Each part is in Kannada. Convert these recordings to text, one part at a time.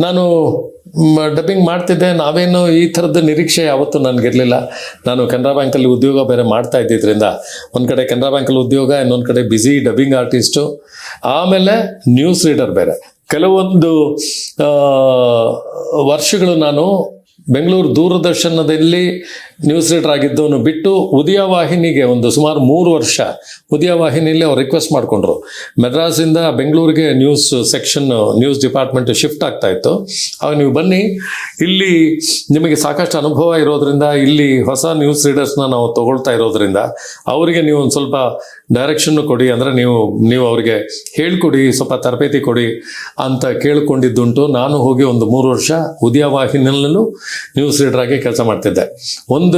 ನಾನು ಡಬ್ಬಿಂಗ್ ಮಾಡ್ತಿದ್ದೆ. ನಾವೇನು ಈ ಥರದ ನಿರೀಕ್ಷೆ ಯಾವತ್ತೂ ನನಗಿರಲಿಲ್ಲ. ನಾನು ಕೆನರಾ ಬ್ಯಾಂಕಲ್ಲಿ ಉದ್ಯೋಗ ಬೇರೆ ಮಾಡ್ತಾ ಇದ್ದಿದ್ದರಿಂದ ಒಂದು ಕಡೆ ಕೆನರಾ ಬ್ಯಾಂಕಲ್ಲಿ ಉದ್ಯೋಗ, ಇನ್ನೊಂದು ಕಡೆ ಬ್ಯುಸಿ ಡಬ್ಬಿಂಗ್ ಆರ್ಟಿಸ್ಟು ಆಮೇಲೆ ನ್ಯೂಸ್ ರೀಡರ್ ಬೇರೆ. ಕೆಲವೊಂದು ವರ್ಷಗಳು ನಾನು ಬೆಂಗಳೂರು ದೂರದರ್ಶನದಲ್ಲಿ ನ್ಯೂಸ್ ರೀಡರ್ ಆಗಿದ್ದವನು ಬಿಟ್ಟು ಉದಯ ವಾಹಿನಿಗೆ ಒಂದು ಸುಮಾರು ಮೂರು ವರ್ಷ ಉದಯ ವಾಹಿನಿಯಲ್ಲಿ ಅವ್ರು ರಿಕ್ವೆಸ್ಟ್ ಮಾಡಿಕೊಂಡ್ರು. ಮೆಡ್ರಾಸಿಂದ ಬೆಂಗಳೂರಿಗೆ news section news department shift ಆಗ್ತಾ ಇತ್ತು. ಆಗ ನೀವು ಬನ್ನಿ, ಇಲ್ಲಿ ನಿಮಗೆ ಸಾಕಷ್ಟು ಅನುಭವ ಇರೋದ್ರಿಂದ, ಇಲ್ಲಿ ಹೊಸ ನ್ಯೂಸ್ ರೀಡರ್ಸ್ನ ನಾವು ತಗೊಳ್ತಾ ಇರೋದ್ರಿಂದ, ಅವರಿಗೆ ನೀವು ಒಂದು ಸ್ವಲ್ಪ ಡೈರೆಕ್ಷನ್ ಕೊಡಿ, ಅಂದರೆ ನೀವು ನೀವು ಅವರಿಗೆ ಹೇಳ್ಕೊಡಿ, ಸ್ವಲ್ಪ ತರಬೇತಿ ಕೊಡಿ ಅಂತ ಕೇಳಿಕೊಂಡಿದ್ದುಂಟು. ನಾನು ಹೋಗಿ ಒಂದು ಮೂರು ವರ್ಷ ಉದಯ ವಾಹಿನಿಯಲ್ಲೂ ನ್ಯೂಸ್ ರೀಡರ್ ಆಗಿ ಕೆಲಸ ಮಾಡ್ತಿದ್ದೆ. ಒಂದು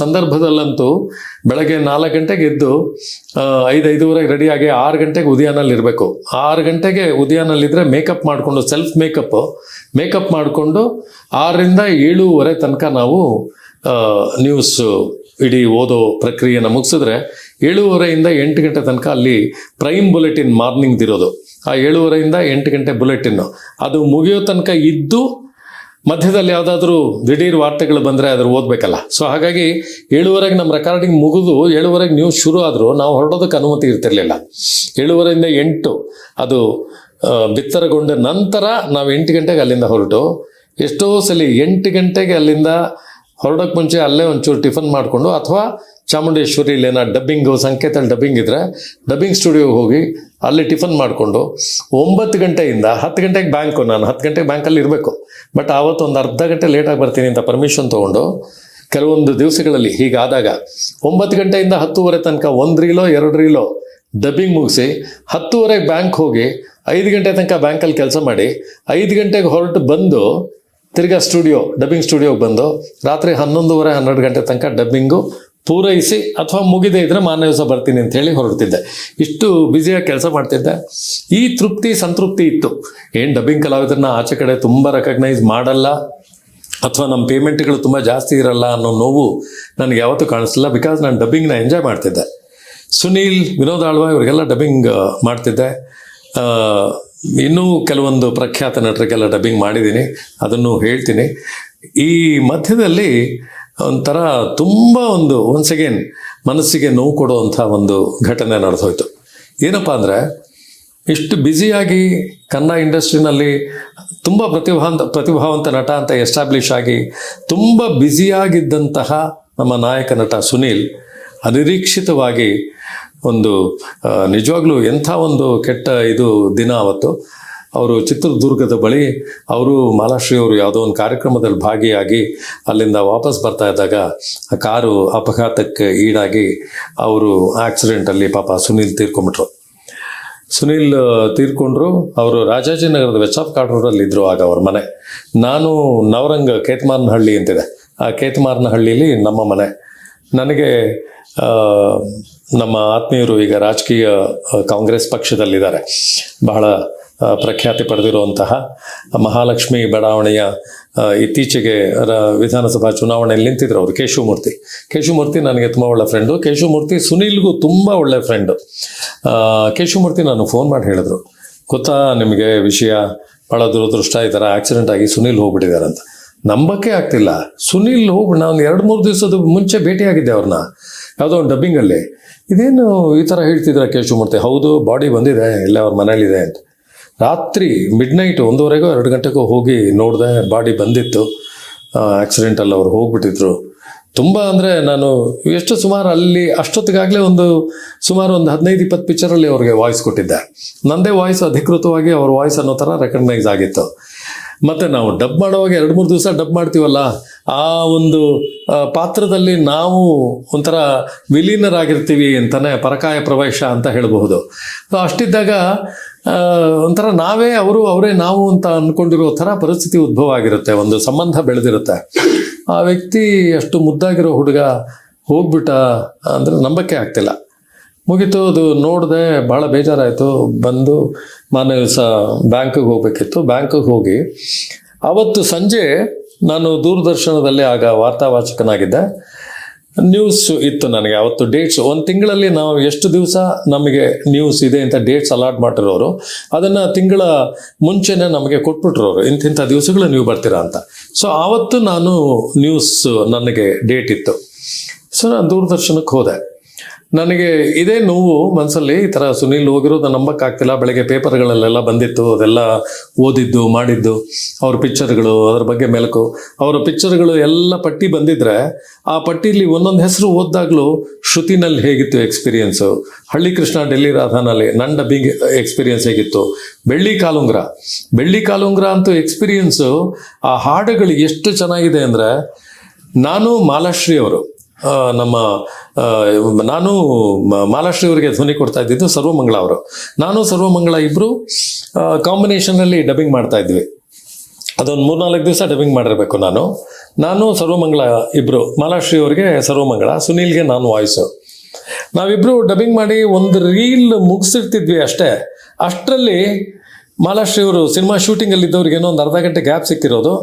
ಸಂದರ್ಭದಲ್ಲಂತೂ ಬೆಳಗ್ಗೆ ನಾಲ್ಕು ಗಂಟೆಗೆ ಎದ್ದು ಐದು, ಐದೂವರೆಗೆ ರೆಡಿಯಾಗಿ ಆರು ಗಂಟೆಗೆ ಉದಯನಲ್ಲಿ ಇರಬೇಕು. ಆರು ಗಂಟೆಗೆ ಉದಯನಲ್ಲಿದ್ದರೆ ಮೇಕಪ್ ಮಾಡಿಕೊಂಡು ಸೆಲ್ಫ್ ಮೇಕಪ್ ಮೇಕಪ್ ಮಾಡಿಕೊಂಡು ಆರರಿಂದ ಏಳೂವರೆ ತನಕ ನಾವು ನ್ಯೂಸ್ ಇಡೀ ಓದೋ ಪ್ರಕ್ರಿಯೆನ ಮುಗಿಸಿದ್ರೆ ಏಳೂವರೆಯಿಂದ ಎಂಟು ಗಂಟೆ ತನಕ ಅಲ್ಲಿ ಪ್ರೈಮ್ ಬುಲೆಟಿನ್ ಮಾರ್ನಿಂಗ್ದಿರೋದು ಆ ಏಳುವರೆಯಿಂದ ಎಂಟು ಗಂಟೆ ಬುಲೆಟಿನ್ನು ಅದು ಮುಗಿಯೋ ತನಕ ಇದ್ದು ಮಧ್ಯದಲ್ಲಿ ಯಾವುದಾದ್ರೂ ದಿಢೀರ್ ವಾರ್ತೆಗಳು ಬಂದರೆ ಅದ್ರ ಓದಬೇಕಲ್ಲ. ಸೊ ಹಾಗಾಗಿ ಏಳುವರೆಗೆ ನಮ್ಮ ರೆಕಾರ್ಡಿಂಗ್ ಮುಗಿದು, ಏಳುವರೆಗೆ ನ್ಯೂಸ್ ಶುರು ಆದರೂ ನಾವು ಹೊರಡೋದಕ್ಕೆ ಅನುಮತಿ ಇರ್ತಿರ್ಲಿಲ್ಲ. ಏಳುವರೆಯಿಂದ ಎಂಟು, ಅದು ಬಿತ್ತರಗೊಂಡ ನಂತರ ನಾವು ಎಂಟು ಗಂಟೆಗೆ ಅಲ್ಲಿಂದ ಹೊರಟು. ಎಷ್ಟೋ ಸಲ ಎಂಟು ಗಂಟೆಗೆ ಅಲ್ಲಿಂದ ಹೊರಡೋಕ್ಕೆ ಮುಂಚೆ ಅಲ್ಲೇ ಒಂಚೂರು ಟಿಫನ್ ಮಾಡಿಕೊಂಡು ಅಥವಾ ಚಾಮುಂಡೇಶ್ವರಿಲಿ ಏನೋ ಡಬ್ಬಿಂಗು ಸಂಕೇತಲ್ಲಿ ಡಬ್ಬಿಂಗ್ ಇದ್ದರೆ ಡಬ್ಬಿಂಗ್ ಸ್ಟುಡಿಯೋಗೆ ಹೋಗಿ ಅಲ್ಲಿ ಟಿಫನ್ ಮಾಡಿಕೊಂಡು ಒಂಬತ್ತು ಗಂಟೆಯಿಂದ ಹತ್ತು ಗಂಟೆಗೆ ಬ್ಯಾಂಕು ನಾನು. ಹತ್ತು ಗಂಟೆಗೆ ಬ್ಯಾಂಕಲ್ಲಿ ಇರಬೇಕು. ಬಟ್ ಆವತ್ತು ಒಂದು ಅರ್ಧ ಗಂಟೆ ಲೇಟಾಗಿ ಬರ್ತೀನಿ ಅಂತ ಪರ್ಮಿಷನ್ ತೊಗೊಂಡು ಕೆಲವೊಂದು ದಿವಸಗಳಲ್ಲಿ ಹೀಗಾದಾಗ ಒಂಬತ್ತು ಗಂಟೆಯಿಂದ ಹತ್ತುವರೆ ತನಕ ಒಂದು ರೀಲೋ, ಎರಡು ರೀಲೋ ಡಬ್ಬಿಂಗ್ ಮುಗಿಸಿ ಹತ್ತುವರೆಗೆ ಬ್ಯಾಂಕ್ ಹೋಗಿ ಐದು ಗಂಟೆ ತನಕ ಬ್ಯಾಂಕಲ್ಲಿ ಕೆಲಸ ಮಾಡಿ ಐದು ಗಂಟೆಗೆ ಹೊರಟು ಬಂದು ತಿರ್ಗಾ ಸ್ಟುಡಿಯೋ ಡಬ್ಬಿಂಗ್ ಸ್ಟುಡಿಯೋಗೆ ಬಂದು ರಾತ್ರಿ ಹನ್ನೊಂದುವರೆ ಹನ್ನೆರಡು ಗಂಟೆ ತನಕ ಡಬ್ಬಿಂಗು ಪೂರೈಸಿ ಅಥವಾ ಮುಗಿದೇ ಇದ್ರೆ ಮಾರನೇ ದಿವಸ ಬರ್ತೀನಿ ಅಂತ ಹೇಳಿ ಹೊರಡ್ತಿದ್ದೆ. ಇಷ್ಟು ಬ್ಯುಸಿಯಾಗಿ ಕೆಲಸ ಮಾಡ್ತಿದ್ದೆ. ಈ ತೃಪ್ತಿ ಸಂತೃಪ್ತಿ ಇತ್ತು. ಏನು ಡಬ್ಬಿಂಗ್ ಕಲಾವಿದರನ್ನ ಆಚೆ ಕಡೆ ತುಂಬ ರೆಕಗ್ನೈಸ್ ಮಾಡಲ್ಲ ಅಥವಾ ನಮ್ಮ ಪೇಮೆಂಟ್ಗಳು ತುಂಬ ಜಾಸ್ತಿ ಇರಲ್ಲ ಅನ್ನೋ ನೋವು ನನಗೆ ಯಾವತ್ತೂ ಕಾಣಿಸ್ಲಿಲ್ಲ ಬಿಕಾಸ್ ನಾನು ಡಬ್ಬಿಂಗ್ನ ಎಂಜಾಯ್ ಮಾಡ್ತಿದ್ದೆ. ಸುನೀಲ್, ವಿನೋದ್ ಆಳ್ವ ಇವರಿಗೆಲ್ಲ ಡಬ್ಬಿಂಗ್ ಮಾಡ್ತಿದ್ದೆ. ಇನ್ನೂ ಕೆಲವೊಂದು ಪ್ರಖ್ಯಾತ ನಟರಿಗೆಲ್ಲ ಡಬ್ಬಿಂಗ್ ಮಾಡಿದ್ದೀನಿ. ಅದನ್ನು ಹೇಳ್ತೀನಿ. ಈ ಮಧ್ಯದಲ್ಲಿ ಒಂಥರ ತುಂಬ ಒಂದು ಒನ್ಸ್ ಅಗೇನ್ ಮನಸ್ಸಿಗೆ ನೋವು ಕೊಡುವಂಥ ಒಂದು ಘಟನೆ ನಡೆದೋಯ್ತು. ಏನಪ್ಪ ಅಂದರೆ, ಇಷ್ಟು ಬ್ಯುಸಿಯಾಗಿ ಕನ್ನಡ ಇಂಡಸ್ಟ್ರಿನಲ್ಲಿ ತುಂಬ ಪ್ರತಿಭಾವಂತ ಪ್ರತಿಭಾವಂತ ನಟ ಅಂತ ಎಸ್ಟಾಬ್ಲಿಷ್ ಆಗಿ ತುಂಬ ಬ್ಯುಸಿಯಾಗಿದ್ದಂತಹ ನಮ್ಮ ನಾಯಕ ನಟ ಸುನೀಲ್, ಅನಿರೀಕ್ಷಿತವಾಗಿ ಒಂದು ನಿಜವಾಗ್ಲೂ ಎಂಥ ಒಂದು ಕೆಟ್ಟ ಇದು ದಿನ ಅವತ್ತು ಅವರು ಚಿತ್ರದುರ್ಗದ ಬಳಿ ಅವರು ಮಾಲಾಶ್ರೀ ಅವರು ಯಾವುದೋ ಒಂದು ಕಾರ್ಯಕ್ರಮದಲ್ಲಿ ಭಾಗಿಯಾಗಿ ಅಲ್ಲಿಂದ ವಾಪಸ್ ಬರ್ತಾ ಇದ್ದಾಗ ಆ ಕಾರು ಅಪಘಾತಕ್ಕೆ ಈಡಾಗಿ ಅವರು ಆಕ್ಸಿಡೆಂಟಲ್ಲಿ ಪಾಪ ಸುನೀಲ್ ತೀರ್ಕೊಂಬಿಟ್ರು ಸುನೀಲ್ ತೀರ್ಕೊಂಡ್ರು. ಅವರು ರಾಜಾಜಿನಗರದ ವೆಚ್ಚಾಪ್ ಕಾಟ್ರೋಡಲ್ಲಿ ಇದ್ರು ಆಗ ಅವ್ರ ಮನೆ. ನಾನು ನವರಂಗ ಕೇತ್ಮಾರನಹಳ್ಳಿ ಅಂತಿದೆ. ಆ ಕೇತ್ಮಾರನಹಳ್ಳಿಲಿ ನಮ್ಮ ಮನೆ. ನನಗೆ ನಮ್ಮ ಆತ್ಮೀಯರು ಈಗ ರಾಜಕೀಯ ಕಾಂಗ್ರೆಸ್ ಪಕ್ಷದಲ್ಲಿದ್ದಾರೆ. ಬಹಳ ಪ್ರಖ್ಯಾತಿ ಪಡೆದಿರುವಂತಹ ಮಹಾಲಕ್ಷ್ಮಿ ಬಡಾವಣೆಯ ಇತ್ತೀಚೆಗೆ ವಿಧಾನಸಭಾ ಚುನಾವಣೆಯಲ್ಲಿ ನಿಂತಿದ್ರು ಅವರು, ಕೇಶವಮೂರ್ತಿ. ಕೇಶವಮೂರ್ತಿ ನನಗೆ ತುಂಬ ಒಳ್ಳೆ ಫ್ರೆಂಡು ಕೇಶವಮೂರ್ತಿ ಸುನೀಲ್ಗೂ ತುಂಬ ಒಳ್ಳೆ ಫ್ರೆಂಡು ಕೇಶವಮೂರ್ತಿ ನಾನು ಫೋನ್ ಮಾಡಿ ಹೇಳಿದ್ರು. ಗೊತ್ತಾ ನಿಮಗೆ ವಿಷಯ ಭಾಳ ದುರದೃಷ್ಟ. ಈ ಥರ ಆಕ್ಸಿಡೆಂಟ್ ಆಗಿ ಸುನೀಲ್ ಹೋಗ್ಬಿಟ್ಟಿದ್ದಾರೆ ಅಂತ. ನಂಬಕ್ಕೆ ಆಗ್ತಿಲ್ಲ. ಸುನೀಲ್ ಹೋಗ್ಬಿಟ್ಟು, ನಾನು ಎರಡು ಮೂರು ದಿವಸದ ಮುಂಚೆ ಭೇಟಿಯಾಗಿದ್ದೆ ಅವ್ರನ್ನ ಯಾವುದೋ ಒಂದು ಡಬ್ಬಿಂಗಲ್ಲಿ ಇದೇನು ಈ ಥರ ಹೇಳ್ತಿದ್ರ ಕೇಶವಮೂರ್ತಿ? ಹೌದು ಬಾಡಿ ಬಂದಿದೆ ಎಲ್ಲ ಅವ್ರ ಮನೇಲಿದೆ ಅಂತ. ರಾತ್ರಿ ಮಿಡ್ ನೈಟ್ ಒಂದೂವರೆಗೂ ಎರಡು ಗಂಟೆಗೋ ಹೋಗಿ ನೋಡಿದೆ ಬಾಡಿ ಬಂದಿತ್ತು. ಆಕ್ಸಿಡೆಂಟಲ್ಲಿ ಅವರು ಹೋಗ್ಬಿಟ್ಟಿದ್ರು. ತುಂಬ ಅಂದರೆ ನಾನು ಎಷ್ಟು ಸುಮಾರು ಅಲ್ಲಿ ಅಷ್ಟೊತ್ತಿಗಾಗಲೇ ಒಂದು ಸುಮಾರು ಒಂದು ಹದಿನೈದು ಇಪ್ಪತ್ತು ಪಿಕ್ಚರಲ್ಲಿ ಅವ್ರಿಗೆ ವಾಯ್ಸ್ ಕೊಟ್ಟಿದ್ದೆ. ನಂದೇ ವಾಯ್ಸ್ ಅಧಿಕೃತವಾಗಿ ಅವ್ರ ವಾಯ್ಸ್ ಅನ್ನೋ ಥರ ರೆಕಗ್ನೈಸ್ ಆಗಿತ್ತು. ಮತ್ತು ನಾವು ಡಬ್ ಮಾಡುವಾಗ ಎರಡು ಮೂರು ದಿವಸ ಡಬ್ ಮಾಡ್ತೀವಲ್ಲ, ಆ ಒಂದು ಪಾತ್ರದಲ್ಲಿ ನಾವು ಒಂಥರ ವಿಲೀನರಾಗಿರ್ತೀವಿ ಅಂತಲೇ ಪರಕಾಯ ಪ್ರವೇಶ ಅಂತ ಹೇಳಬಹುದು. ಸೊ ಅಷ್ಟಿದ್ದಾಗ ಒಂಥರ ನಾವೇ ಅವರು, ಅವರೇ ನಾವು ಅಂತ ಅಂದ್ಕೊಂಡಿರೋ ಥರ ಪರಿಸ್ಥಿತಿ ಉದ್ಭವ ಆಗಿರುತ್ತೆ, ಒಂದು ಸಂಬಂಧ ಬೆಳೆದಿರುತ್ತೆ. ಆ ವ್ಯಕ್ತಿ ಅಷ್ಟು ಮುದ್ದಾಗಿರೋ ಹುಡುಗ ಹೋಗ್ಬಿಟ್ಟ ಅಂದರೆ ನಂಬಕ್ಕೆ ಆಗ್ತಿಲ್ಲ. ಮುಗೀತು, ಅದು ನೋಡಿದೆ ಭಾಳ ಬೇಜಾರಾಯಿತು. ಬಂದು ಮನೆ ದಿವಸ ಬ್ಯಾಂಕಿಗೆ ಹೋಗಬೇಕಿತ್ತು. ಬ್ಯಾಂಕಿಗೆ ಹೋಗಿ ಅವತ್ತು ಸಂಜೆ ನಾನು ದೂರದರ್ಶನದಲ್ಲಿ ಆಗ ವಾರ್ತಾವಾಚಕನಾಗಿದ್ದೆ. ನ್ಯೂಸ್ ಇತ್ತು ನನಗೆ. ಅವತ್ತು ಡೇಟ್ಸ್, ಒಂದು ತಿಂಗಳಲ್ಲಿ ನಾವು ಎಷ್ಟು ದಿವಸ ನಮಗೆ ನ್ಯೂಸ್ ಇದೆ ಅಂತ ಡೇಟ್ಸ್ ಅಲಾಟ್ ಮಾಡಿರೋರು ಅದನ್ನು ತಿಂಗಳ ಮುಂಚೆನೆ ನಮಗೆ ಕೊಟ್ಬಿಟ್ರು ಅವರು ಇಂತಿಂಥ ದಿವಸಗಳು ನೀವು ಬರ್ತೀರಾ ಅಂತ. ಸೊ ಆವತ್ತು ನಾನು ನ್ಯೂಸ್ ನನಗೆ ಡೇಟ್ ಇತ್ತು. ಸೊ ನಾನು ದೂರದರ್ಶನಕ್ಕೆ ಹೋದೆ. ನನಗೆ ಇದೇ ನೋವು ಮನಸ್ಸಲ್ಲಿ ಈ ಥರ ಸುನೀಲ್ ಹೋಗಿರೋದು ನಂಬಕ್ಕಾಗ್ತಿಲ್ಲ ಬೆಳಗ್ಗೆ ಪೇಪರ್ಗಳಲ್ಲೆಲ್ಲ ಬಂದಿತ್ತು, ಅದೆಲ್ಲ ಓದಿದ್ದು, ಮಾಡಿದ್ದು, ಅವ್ರ ಪಿಕ್ಚರ್ಗಳು, ಅದ್ರ ಬಗ್ಗೆ ಮೆಲುಕು. ಅವರ ಪಿಕ್ಚರ್ಗಳು ಎಲ್ಲ ಪಟ್ಟಿ ಬಂದಿದ್ರೆ ಆ ಪಟ್ಟಿಲಿ ಒಂದೊಂದು ಹೆಸರು ಓದಿದಾಗಲೂ ಶ್ರುತಿನಲ್ಲಿ ಹೇಗಿತ್ತು ಎಕ್ಸ್ಪೀರಿಯನ್ಸು? ಹಳ್ಳಿ ಕೃಷ್ಣ ಡೆಲ್ಲಿ ರಾಧಾನಲ್ಲಿ ನನ್ನ ಡಬ್ಬಿಂಗ್ ಎಕ್ಸ್ಪೀರಿಯನ್ಸ್ ಹೇಗಿತ್ತು? ಬೆಳ್ಳಿ ಕಾಲುಂಗ್ರ. ಬೆಳ್ಳಿ ಕಾಲುಂಗ್ರ ಅಂತೂ ಎಕ್ಸ್ಪೀರಿಯನ್ಸು ಆ ಹಾಡುಗಳು ಎಷ್ಟು ಚೆನ್ನಾಗಿದೆ ಅಂದರೆ ನಾನು ಮಾಲಾಶ್ರೀ ಅವರು ನಮ್ಮ ನಾನು ಮಾಲಾಶ್ರೀ ಅವರಿಗೆ ಧ್ವನಿ ಕೊಡ್ತಾ ಇದ್ದಿದ್ದು ಸರ್ವಮಂಗಳ ಅವರು. ನಾನು ಸರ್ವಮಂಗಳ ಇಬ್ಬರು ಕಾಂಬಿನೇಷನಲ್ಲಿ ಡಬ್ಬಿಂಗ್ ಮಾಡ್ತಾ ಇದ್ವಿ. ಅದೊಂದು ಮೂರ್ನಾಲ್ಕು ದಿವಸ ಡಬ್ಬಿಂಗ್ ಮಾಡಿರಬೇಕು ನಾನು. ನಾನು ಸರ್ವಮಂಗಳ ಇಬ್ಬರು ಮಾಲಾಶ್ರೀ ಅವರಿಗೆ ಸರ್ವಮಂಗಳ, ಸುನೀಲ್ಗೆ ನಾನು ವಾಯ್ಸು ನಾವಿಬ್ರು ಡಬ್ಬಿಂಗ್ ಮಾಡಿ ಒಂದು ರೀಲ್ ಮುಗಿಸಿರ್ತಿದ್ವಿ ಅಷ್ಟೇ. ಅಷ್ಟರಲ್ಲಿ ಮಾಲಾಶ್ರೀ ಅವರು ಸಿನಿಮಾ ಶೂಟಿಂಗಲ್ಲಿ ಇದ್ದವ್ರಿಗೆ ಏನೋ ಒಂದು ಅರ್ಧ ಗಂಟೆ ಗ್ಯಾಪ್ ಸಿಕ್ಕಿರೋದು.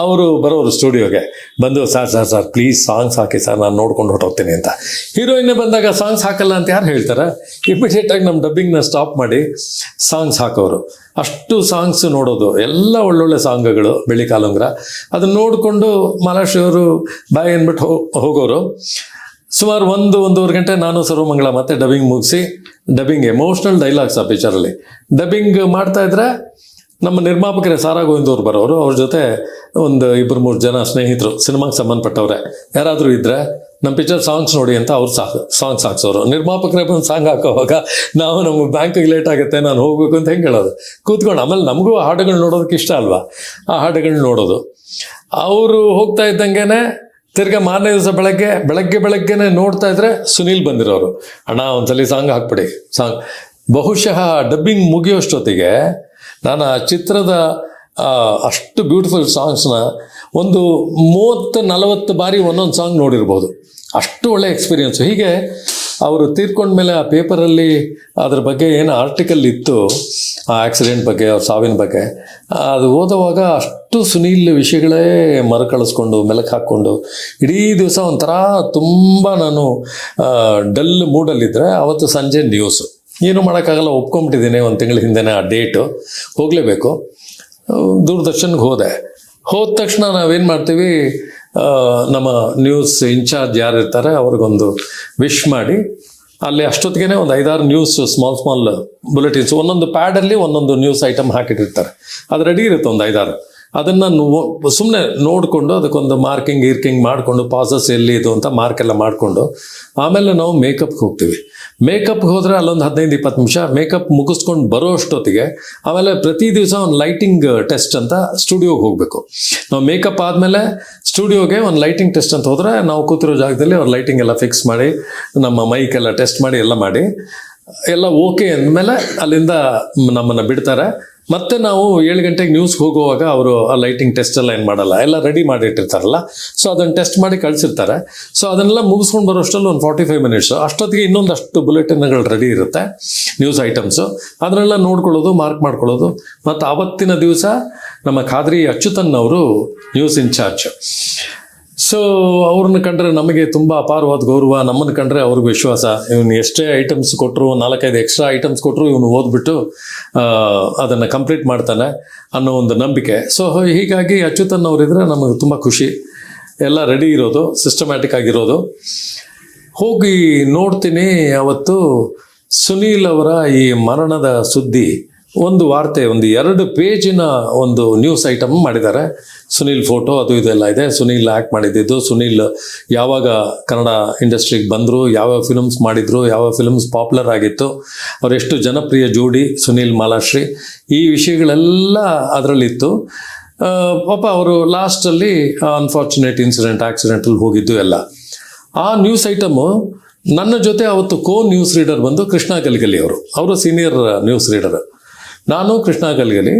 ಅವರು ಬರೋರು ಸ್ಟುಡಿಯೋಗೆ. ಬಂದು, sir sir sir please songs hockey sir, ನಾನು ನೋಡ್ಕೊಂಡು ಹೊರಟೋಗ್ತೀನಿ ಅಂತ. ಹೀರೋಯಿನ್ ಬಂದಾಗ ಸಾಂಗ್ಸ್ ಹಾಕಲ್ಲ ಅಂತ ಯಾರು ಹೇಳ್ತಾರೆ? ಇಮಿಡಿಯೇಟಾಗಿ ನಮ್ಮ ಡಬ್ಬಿಂಗ್ನ ಸ್ಟಾಪ್ ಮಾಡಿ ಸಾಂಗ್ಸ್ ಹಾಕೋರು ಅಷ್ಟು ಸಾಂಗ್ಸ್ ನೋಡೋದು, ಎಲ್ಲ ಒಳ್ಳೊಳ್ಳೆ ಸಾಂಗ್ಗಳು ಬೆಳಿ ಕಾಲಂಗ್ರ ಅದನ್ನ ನೋಡಿಕೊಂಡು ಅವರು ಬಾಯ್ ಅಂದ್ಬಿಟ್ಟು ಹೋಗೋರು. ಸುಮಾರು ಒಂದು, ಒಂದೂವರೆ ಗಂಟೆ ನಾನು ಸರ್ವಮಂಗಳ ಮತ್ತೆ ಡಬ್ಬಿಂಗ್ ಮುಗಿಸಿ ಡಬ್ಬಿಂಗ್ ಎಮೋಷ್ನಲ್ ಡೈಲಾಗ್ಸ್ ಆ ಪಿಕ್ಚರಲ್ಲಿ ಡಬ್ಬಿಂಗ್ ಮಾಡ್ತಾ ಇದ್ರೆ ನಮ್ಮ ನಿರ್ಮಾಪಕರೇ ಸಾರಾ ಗೋವಿಂದ್ ಅವ್ರು ಬರೋರು. ಅವ್ರ ಜೊತೆ ಒಂದು ಇಬ್ಬರು ಮೂರು ಜನ ಸ್ನೇಹಿತರು, ಸಿನಿಮಾಗೆ ಸಂಬಂಧಪಟ್ಟವ್ರೆ. ಯಾರಾದರೂ ಇದ್ರೆ ನಮ್ಮ ಪಿಕ್ಚರ್ ಸಾಂಗ್ಸ್ ನೋಡಿ ಅಂತ ಅವ್ರು ಸಾಕು ಸಾಂಗ್ಸ್ ಹಾಕ್ಸೋರು. ನಿರ್ಮಾಪಕರೇ ಬಂದು ಸಾಂಗ್ ಹಾಕೋವಾಗ ನಾವು ನಮ್ಮ ಬ್ಯಾಂಕಿಗೆ ಲೇಟ್ ಆಗುತ್ತೆ, ನಾನು ಹೋಗ್ಬೇಕು ಅಂತ ಹೆಂಗೆ ಹೇಳೋದು? ಕೂತ್ಕೊಂಡು, ಆಮೇಲೆ ನಮಗೂ ಹಾಡುಗಳು ನೋಡೋದಕ್ಕೆ ಇಷ್ಟ ಅಲ್ವಾ? ಆ ಹಾಡುಗಳನ್ನ ನೋಡೋದು. ಅವರು ಹೋಗ್ತಾ ಇದ್ದಂಗೆನೆ ತಿರ್ಗ ಮಾರನೇ ದಿವಸ ಬೆಳಗ್ಗೆ ಬೆಳಗ್ಗೆ ಬೆಳಗ್ಗೆನೆ ನೋಡ್ತಾ ಇದ್ರೆ ಸುನೀಲ್ ಬಂದಿರೋರು. ಅಣ್ಣ, ಒಂದ್ಸಲಿ ಸಾಂಗ್ ಹಾಕ್ಬಿಡಿ ಸಾಂಗ್ ಬಹುಶಃ ಡಬ್ಬಿಂಗ್ ಮುಗಿಯೋಷ್ಟೊತ್ತಿಗೆ ನಾನು ಆ ಚಿತ್ರದ ಅಷ್ಟು ಬ್ಯೂಟಿಫುಲ್ ಸಾಂಗ್ಸ್ನ ಒಂದು ಮೂವತ್ತು, ನಲವತ್ತು ಬಾರಿ ಒಂದೊಂದು ಸಾಂಗ್ ನೋಡಿರ್ಬೋದು. ಅಷ್ಟು ಒಳ್ಳೆ ಎಕ್ಸ್ಪೀರಿಯನ್ಸ್ ಹೀಗೆ ಅವರು ತೀರ್ಕೊಂಡ್ಮೇಲೆ ಆ ಪೇಪರಲ್ಲಿ ಅದ್ರ ಬಗ್ಗೆ ಏನು ಆರ್ಟಿಕಲ್ ಇತ್ತು, ಆ ಆಕ್ಸಿಡೆಂಟ್ ಬಗ್ಗೆ, ಅವ್ರ ಸಾವಿನ ಬಗ್ಗೆ, ಅದು ಓದುವಾಗ ಅಷ್ಟು ಸುನೀಲ್ ವಿಷಯಗಳೇ ಮರುಕಳಿಸ್ಕೊಂಡು, ಮೆಲುಕು ಹಾಕ್ಕೊಂಡು, ಇಡೀ ದಿವಸ ಒಂಥರ ತುಂಬ ನಾನು ಡಲ್ ಮೂಡಲ್ಲಿದ್ದರೆ ಅವತ್ತು ಸಂಜೆ ನ್ಯೂಸು ಏನು ಮಾಡೋಕ್ಕಾಗಲ್ಲ ಒಪ್ಕೊಂಬಿಟ್ಟಿದ್ದೀನಿ ಒಂದು ತಿಂಗಳ ಹಿಂದೆನೇ ಆ ಡೇಟು ಹೋಗಲೇಬೇಕು. ದೂರದರ್ಶನ್ಗೆ ಹೋದೆ. ಹೋದ ತಕ್ಷಣ ನಾವೇನು ಮಾಡ್ತೀವಿ ನಮ್ಮ ನ್ಯೂಸ್ ಇನ್ಚಾರ್ಜ್ ಯಾರು ಇರ್ತಾರೆ, ಅವ್ರಿಗೊಂದು ವಿಶ್ ಮಾಡಿ, ಅಲ್ಲಿ ಅಷ್ಟೊತ್ತಿಗೆ ಒಂದು ಐದಾರು ನ್ಯೂಸ್ ಸ್ಮಾಲ್ ಸ್ಮಾಲ್ ಬುಲೆಟಿನ್ಸ್ ಒಂದೊಂದು ಪ್ಯಾಡಲ್ಲಿ ಒಂದೊಂದು ನ್ಯೂಸ್ ಐಟಮ್ ಹಾಕಿಟ್ಟಿರ್ತಾರೆ. ಅದು ರೆಡಿ ಇರುತ್ತೆ ಒಂದು ಐದಾರು. ಅದನ್ನು ಸುಮ್ಮನೆ ನೋಡಿಕೊಂಡು ಅದಕ್ಕೊಂದು ಮಾರ್ಕಿಂಗ್ ಇರ್ಕಿಂಗ್ ಮಾಡಿಕೊಂಡು ಪಾಸಸ್ ಎಲ್ಲಿ ಇದು ಅಂತ ಮಾರ್ಕ್ ಎಲ್ಲ ಮಾಡಿಕೊಂಡು, ಆಮೇಲೆ ನಾವು ಮೇಕಪ್ಗೆ ಹೋಗ್ತೀವಿ. ಮೇಕಪ್ಗೆ ಹೋದರೆ ಅಲ್ಲೊಂದು ಹದಿನೈದು, ಇಪ್ಪತ್ತು ನಿಮಿಷ. ಮೇಕಪ್ ಮುಗಿಸ್ಕೊಂಡು ಬರೋ ಅಷ್ಟೊತ್ತಿಗೆ ಆಮೇಲೆ ಪ್ರತಿ ದಿವಸ ಒಂದು ಲೈಟಿಂಗ್ ಟೆಸ್ಟ್ ಅಂತ ಸ್ಟುಡಿಯೋಗೆ ಹೋಗಬೇಕು. ನಾವು ಮೇಕಪ್ ಆದಮೇಲೆ ಸ್ಟುಡಿಯೋಗೆ ಒಂದು ಲೈಟಿಂಗ್ ಟೆಸ್ಟ್ ಅಂತ ಹೋದರೆ ನಾವು ಕೂತಿರೋ ಜಾಗದಲ್ಲಿ ಅವ್ರು ಲೈಟಿಂಗ್ ಎಲ್ಲ ಫಿಕ್ಸ್ ಮಾಡಿ, ನಮ್ಮ ಮೈಕ್ ಎಲ್ಲ ಟೆಸ್ಟ್ ಮಾಡಿ, ಎಲ್ಲ ಮಾಡಿ. ಎಲ್ಲ ಓಕೆ ಅಂದಮೇಲೆ ಅಲ್ಲಿಂದ ನಮ್ಮನ್ನು ಬಿಡ್ತಾರೆ. ಮತ್ತೆ ನಾವು ಏಳು ಗಂಟೆಗೆ ನ್ಯೂಸ್ಗೆ ಹೋಗುವಾಗ ಅವರು ಆ ಲೈಟಿಂಗ್ ಟೆಸ್ಟ್ ಎಲ್ಲ ಏನು ಮಾಡಲ್ಲ, ಎಲ್ಲ ರೆಡಿ ಮಾಡಿಟ್ಟಿರ್ತಾರಲ್ಲ. ಸೊ ಅದನ್ನು ಟೆಸ್ಟ್ ಮಾಡಿ ಕಳಿಸಿರ್ತಾರೆ. ಸೊ ಅದನ್ನೆಲ್ಲ ಮುಗಿಸ್ಕೊಂಡು ಬರೋಷ್ಟರಲ್ಲಿ ಒಂದು ಫಾರ್ಟಿ ಫೈವ್ ಮಿನಿಟ್ಸ್ ಅಷ್ಟೊತ್ತಿಗೆ ಇನ್ನೊಂದಷ್ಟು ಬುಲೆಟಿನ್ಗಳು ರೆಡಿ ಇರುತ್ತೆ ನ್ಯೂಸ್ ಐಟಮ್ಸು ಅದನ್ನೆಲ್ಲ ನೋಡ್ಕೊಳ್ಳೋದು ಮಾರ್ಕ್ ಮಾಡ್ಕೊಳ್ಳೋದು. ಮತ್ತು ಆವತ್ತಿನ ದಿವಸ ನಮ್ಮ ಖಾದ್ರಿ ಅಚ್ಯುತನ್ ಅವರು ನ್ಯೂಸ್ ಇನ್ಚಾರ್ಜ್ ಸೊ ಅವ್ರನ್ನ ಕಂಡ್ರೆ ನಮಗೆ ತುಂಬ ಅಪಾರವಾದ ಗೌರವ, ನಮ್ಮನ್ನು ಕಂಡ್ರೆ ಅವ್ರಿಗೆ ವಿಶ್ವಾಸ. ಇವನು ಎಷ್ಟೇ ಐಟಮ್ಸ್ ಕೊಟ್ಟರು ನಾಲ್ಕೈದು ಎಕ್ಸ್ಟ್ರಾ ಐಟಮ್ಸ್ ಕೊಟ್ಟರು ಇವನು ಓದ್ಬಿಟ್ಟು ಅದನ್ನು ಕಂಪ್ಲೀಟ್ ಮಾಡ್ತಾನೆ ಅನ್ನೋ ಒಂದು ನಂಬಿಕೆ. ಸೊ ಹೀಗಾಗಿ ಅಚ್ಯುತನ್ ಅವರಿದ್ರೆ ನಮಗೆ ತುಂಬ ಖುಷಿ. ಎಲ್ಲ ರೆಡಿ ಇರೋದು ಸಿಸ್ಟಮ್ಯಾಟಿಕ್ ಆಗಿರೋದು. ಹೋಗಿ ನೋಡ್ತೀನಿ ಅವತ್ತು ಸುನೀಲ್ ಅವರ ಈ ಮರಣದ ಸುದ್ದಿ. ಒಂದು ವಾರ್ತೆ, ಒಂದು ಎರಡು ಪೇಜಿನ ಒಂದು ನ್ಯೂಸ್ ಐಟಮ್ ಮಾಡಿದ್ದಾರೆ. ಸುನೀಲ್ ಫೋಟೋ ಅದು ಇದೆಲ್ಲ ಇದೆ. ಸುನೀಲ್ ಆ್ಯಕ್ಟ್ ಮಾಡಿದ್ದು. ಸುನೀಲ್ ಯಾವಾಗ ಕನ್ನಡ ಇಂಡಸ್ಟ್ರಿಗೆ ಬಂದರು, ಯಾವ ಫಿಲ್ಮ್ಸ್ ಮಾಡಿದ್ರು, ಯಾವ ಫಿಲ್ಮ್ಸ್ ಪಾಪ್ಯುಲರ್ ಆಗಿತ್ತು ಅವರೆಷ್ಟು ಜನಪ್ರಿಯ ಜೋಡಿ ಸುನೀಲ್ ಮಾಲಾಶ್ರೀ. ಈ ವಿಷಯಗಳೆಲ್ಲ ಅದರಲ್ಲಿತ್ತು. ಪಾಪ ಅವರು ಲಾಸ್ಟಲ್ಲಿ ಅನ್ಫಾರ್ಚುನೇಟ್ ಇನ್ಸಿಡೆಂಟ್ ಆಕ್ಸಿಡೆಂಟಲ್ಲಿ ಹೋಗಿದ್ದು ಎಲ್ಲ. ಆ ನ್ಯೂಸ್ ಐಟಮು ನನ್ನ ಜೊತೆ ಅವತ್ತು ಕೋ ನ್ಯೂಸ್ ರೀಡರ್ ಬಂದು ಕೃಷ್ಣ ಗಲ್ಗಲಿ ಅವರು. ಅವರು ಸೀನಿಯರ್ ನ್ಯೂಸ್ ರೀಡರ್ ನಾನು ಕೃಷ್ಣ ಗಲ್ಗಲಿ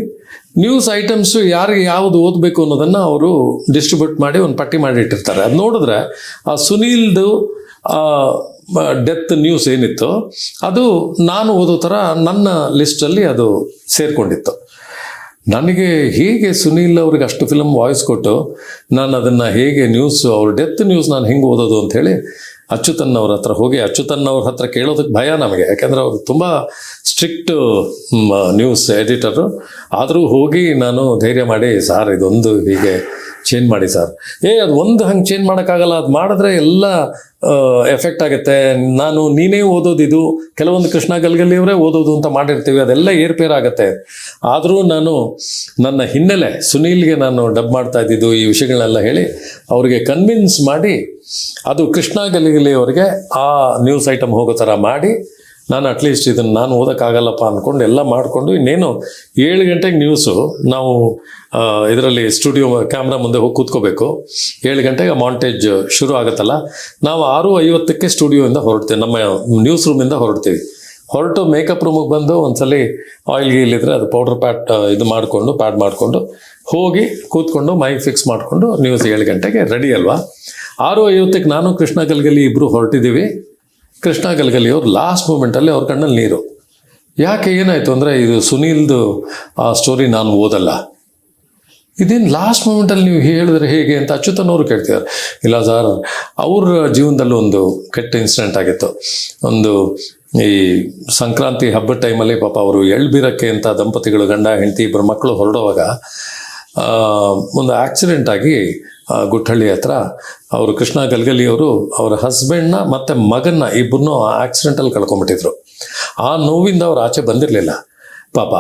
ನ್ಯೂಸ್ ಐಟಮ್ಸು ಯಾರಿಗೆ ಯಾವುದು ಓದಬೇಕು ಅನ್ನೋದನ್ನು ಅವರು ಡಿಸ್ಟ್ರಿಬ್ಯೂಟ್ ಮಾಡಿ ಒಂದು ಪಟ್ಟಿ ಮಾಡಿ ಇಟ್ಟಿರ್ತಾರೆ. ಅದು ನೋಡಿದ್ರೆ ಆ ಸುನೀಲ್ದು ಡೆತ್ ನ್ಯೂಸ್ ಏನಿತ್ತು, ಅದು ನಾನು ಓದೋ ಥರ ನನ್ನ ಲಿಸ್ಟಲ್ಲಿ ಅದು ಸೇರಿಕೊಂಡಿತ್ತು. ನನಗೆ ಹೇಗೆ ಸುನೀಲ್ ಅವ್ರಿಗೆ ಅಷ್ಟು ಫಿಲಮ್ ವಾಯ್ಸ್ ಕೊಟ್ಟು ನಾನು ಅದನ್ನು ಹೇಗೆ ನ್ಯೂಸ್ ಅವ್ರ ಡೆತ್ ನ್ಯೂಸ್ ನಾನು ಹೆಂಗೆ ಓದೋದು ಅಂಥೇಳಿ ಅಚ್ಯುತನ್ ಅವ್ರ ಹತ್ರ ಹೋಗಿ ಅಚ್ಯುತನ್ನವ್ರ ಹತ್ರ ಕೇಳೋದಕ್ಕೆ ಭಯ ನಮಗೆ. ಯಾಕೆಂದರೆ ಅವರು ತುಂಬ ಸ್ಟ್ರಿಕ್ಟ್ ನ್ಯೂಸ್ ಎಡಿಟರು ಆದರೂ ಹೋಗಿ ನಾನು ಧೈರ್ಯ ಮಾಡಿ, ಸಾರ್, ಇದೊಂದು ಹೀಗೆ ಚೇಂಜ್ ಮಾಡಿ ಸರ್. ಏ, ಅದು ಒಂದು ಹಂಗೆ ಚೇಂಜ್ ಮಾಡೋಕ್ಕಾಗಲ್ಲ, ಅದು ಮಾಡಿದ್ರೆ ಎಲ್ಲ ಎಫೆಕ್ಟ್ ಆಗುತ್ತೆ. ನಾನು ನೀನೇ ಓದೋದು ಇದು, ಕೆಲವೊಂದು ಕೃಷ್ಣ ಗಲ್ಗಲ್ಲಿಯವರೇ ಓದೋದು ಅಂತ ಮಾಡಿರ್ತೀವಿ, ಅದೆಲ್ಲ ಏರ್ಪೇರ್ ಆಗುತ್ತೆ. ಆದರೂ ನಾನು ನನ್ನ ಹಿನ್ನೆಲೆ ಸುನೀಲ್ಗೆ ನಾನು ಡಬ್ ಮಾಡ್ತಾ ಇದ್ದಿದ್ದು ಈ ವಿಷಯಗಳನ್ನೆಲ್ಲ ಹೇಳಿ, ಅವರಿಗೆ ಕನ್ವಿನ್ಸ್ ಮಾಡಿ ಅದು ಕೃಷ್ಣ ಗಲಿಗಲಿಯವರಿಗೆ ಆ ನ್ಯೂಸ್ ಐಟಮ್ ಹೋಗೋ ಥರ ಮಾಡಿ, ನಾನು ಅಟ್ಲೀಸ್ಟ್ ಇದನ್ನು ನಾನು ಓದೋಕ್ಕಾಗಲ್ಲಪ್ಪ ಅಂದ್ಕೊಂಡು ಎಲ್ಲ ಮಾಡಿಕೊಂಡು ಇನ್ನೇನು ಏಳು ಗಂಟೆಗೆ ನ್ಯೂಸು ನಾವು ಇದರಲ್ಲಿ ಸ್ಟುಡಿಯೋ ಕ್ಯಾಮ್ರಾ ಮುಂದೆ ಹೋಗಿ ಕೂತ್ಕೋಬೇಕು. ಏಳು ಗಂಟೆಗೆ ಮಾಂಟೇಜ್ ಶುರು ಆಗುತ್ತಲ್ಲ, ನಾವು ಆರು ಐವತ್ತಕ್ಕೆ ಸ್ಟುಡಿಯೋಯಿಂದ ಹೊರಡ್ತೇವೆ, ನಮ್ಮ ನ್ಯೂಸ್ ರೂಮಿಂದ ಹೊರಡ್ತೀವಿ. ಹೊರಟು ಮೇಕಪ್ ರೂಮಿಗೆ ಬಂದು ಒಂದ್ಸಲಿ ಆಯಿಲ್ ಗೀಲ್ ಇದ್ರೆ ಅದು ಪೌಡರ್ ಪ್ಯಾಟ್ ಇದು ಮಾಡಿಕೊಂಡು ಪ್ಯಾಡ್ ಮಾಡಿಕೊಂಡು ಹೋಗಿ ಕೂತ್ಕೊಂಡು ಮೈಕ್ ಫಿಕ್ಸ್ ಮಾಡಿಕೊಂಡು ನ್ಯೂಸ್ ಏಳು ಗಂಟೆಗೆ ರೆಡಿ ಅಲ್ವಾ? ಆರು ಐವತ್ತಕ್ಕೆ ನಾನು ಕೃಷ್ಣ ಗಲ್ಗಲಿ ಇಬ್ಬರು ಹೊರಟಿದ್ದೀವಿ. ಕೃಷ್ಣ ಗಲ್ಗಲಿ ಅವ್ರು ಲಾಸ್ಟ್ ಮೂಮೆಂಟಲ್ಲಿ ಅವ್ರ ಕಣ್ಣಲ್ಲಿ ನೀರು. ಯಾಕೆ ಏನಾಯಿತು ಅಂದರೆ ಇದು ಸುನೀಲ್ದು ಆ ಸ್ಟೋರಿ ನಾನು ಓದಲ್ಲ. ಇದೇನು ಲಾಸ್ಟ್ ಮೂಮೆಂಟಲ್ಲಿ ನೀವು ಹೇಳಿದ್ರೆ ಹೇಗೆ ಅಂತ ಅಚ್ಯುತನವರು ಕೇಳ್ತಿದ್ದಾರೆ. ಇಲ್ಲ ಸರ್ ಅವ್ರ ಜೀವನದಲ್ಲೂ ಒಂದು ಕೆಟ್ಟ ಇನ್ಸಿಡೆಂಟ್ ಆಗಿತ್ತು. ಒಂದು ಈ ಸಂಕ್ರಾಂತಿ ಹಬ್ಬದ ಟೈಮಲ್ಲಿ ಪಾಪ ಅವರು ಎಳ್ಬೀರಕ್ಕೆ ಅಂತ ದಂಪತಿಗಳು ಗಂಡ, ಹೆಂಡತಿ ಇಬ್ಬರು ಮಕ್ಕಳು ಹೊರಡುವಾಗ ಒಂದು ಆಕ್ಸಿಡೆಂಟ್ ಆಗಿ ಆ, ಗುಟ್ಟಹಳ್ಳಿ ಹತ್ರ ಅವರು ಕೃಷ್ಣ ಗಲ್ಗಲಿಯವರು ಅವರ ಹಸ್ಬೆಂಡ್ನ ಮತ್ತು ಮಗನ್ನ ಇಬ್ಬರನ್ನೂ ಆಕ್ಸಿಡೆಂಟಲ್ಲಿ ಕಳ್ಕೊಂಬಿಟ್ಟಿದ್ರು ಆ ನೋವಿಂದ ಅವ್ರು ಆಚೆ ಬಂದಿರಲಿಲ್ಲ. ಪಾಪ.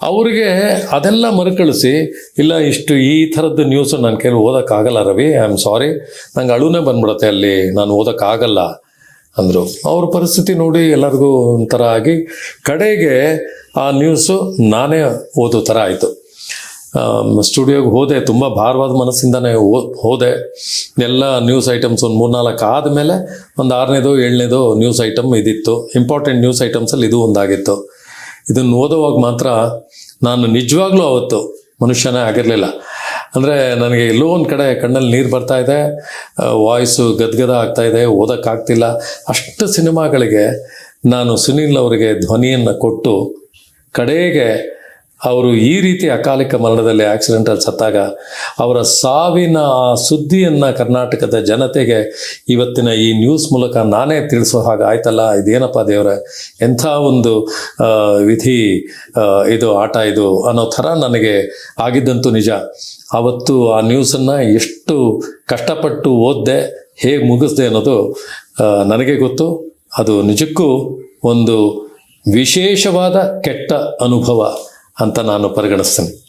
ಅವರಿಗೆ ಅದೆಲ್ಲ ಮರುಕಳಿಸಿ ಇಲ್ಲ ಇಷ್ಟು ಈ ಥರದ್ದು ನ್ಯೂಸು ನನ್ನ ಕೇಳಿ ಓದೋಕ್ಕಾಗಲ್ಲ ರವಿ ಐ ಆಮ್ ಸಾರಿ ನಂಗೆ ಅಳುನೇ ಬಂದ್ಬಿಡುತ್ತೆ ಅಲ್ಲಿ ನಾನು ಓದೋಕ್ಕಾಗಲ್ಲ. ಅಂದರು. ಅವ್ರ ಪರಿಸ್ಥಿತಿ ನೋಡಿ ಎಲ್ಲರಿಗೂ ಒಂಥರ ಆಗಿ ಕಡೆಗೆ ಆ ನ್ಯೂಸು ನಾನೇ ಓದೋ ಥರ ಆಯಿತು. ಸ್ಟುಡಿಯೋಗೆ ಹೋದೆ, ತುಂಬ ಭಾರವಾದ ಮನಸ್ಸಿಂದನೇ ಹೋದೆ. ಎಲ್ಲ ನ್ಯೂಸ್ ಐಟಮ್ಸ್ ಒಂದು ಮೂರ್ನಾಲ್ಕು ಆದಮೇಲೆ ಒಂದು ಆರನೇದು, ಏಳನೇದು ನ್ಯೂಸ್ ಐಟಮ್ ಇದಿತ್ತು. ಇಂಪಾರ್ಟೆಂಟ್ ನ್ಯೂಸ್ ಐಟಮ್ಸಲ್ಲಿ ಇದು ಒಂದಾಗಿತ್ತು. ಇದನ್ನು ಓದುವಾಗ ಮಾತ್ರ ನಾನು ನಿಜವಾಗ್ಲೂ ಅವತ್ತು ಮನುಷ್ಯನೇ ಆಗಿರಲಿಲ್ಲ. ಅಂದರೆ ನನಗೆ ಎಲ್ಲೋ ಒಂದು ಕಡೆ ಕಣ್ಣಲ್ಲಿ ನೀರು ಬರ್ತಾ ಇದೆ ವಾಯ್ಸು ಗದ್ಗದ ಆಗ್ತಾ ಇದೆ ಓದೋಕ್ಕಾಗ್ತಿಲ್ಲ ಅಷ್ಟು ಸಿನಿಮಾಗಳಿಗೆ ನಾನು ಸುನೀಲ್ ಅವರಿಗೆ ಧ್ವನಿಯನ್ನು ಕೊಟ್ಟು ಕಡೆಗೆ ಅವರು ಈ ರೀತಿ ಅಕಾಲಿಕ ಮರಣದಲ್ಲಿ ಆಕ್ಸಿಡೆಂಟಲ್ಲಿ ಸತ್ತಾಗ ಅವರ ಸಾವಿನ ಆ ಸುದ್ದಿಯನ್ನು ಕರ್ನಾಟಕದ ಜನತೆಗೆ ಇವತ್ತಿನ ಈ ನ್ಯೂಸ್ ಮೂಲಕ ನಾನೇ ತಿಳಿಸೋ ಹಾಗೆ ಆಯ್ತಲ್ಲ? ಇದೇನಪ್ಪ ದೇವರೇ? ಎಂಥ ಒಂದು ವಿಧಿ ಇದು, ಆಟ ಇದು ಅನ್ನೋ ಥರ ನನಗೆ ಆಗಿದ್ದಂತೂ ನಿಜ. ಆವತ್ತು ಆ ನ್ಯೂಸನ್ನು ಎಷ್ಟು ಕಷ್ಟಪಟ್ಟು ಓದಿದೆ, ಹೇಗೆ ಮುಗಿಸ್ದೆ ಅನ್ನೋದು ನನಗೆ ಗೊತ್ತು. ಅದು ನಿಜಕ್ಕೂ ಒಂದು ವಿಶೇಷವಾದ ಕೆಟ್ಟ ಅನುಭವ. ಅಂತ ನಾನು ಪರಿಗಣಿಸ್ತೇನೆ.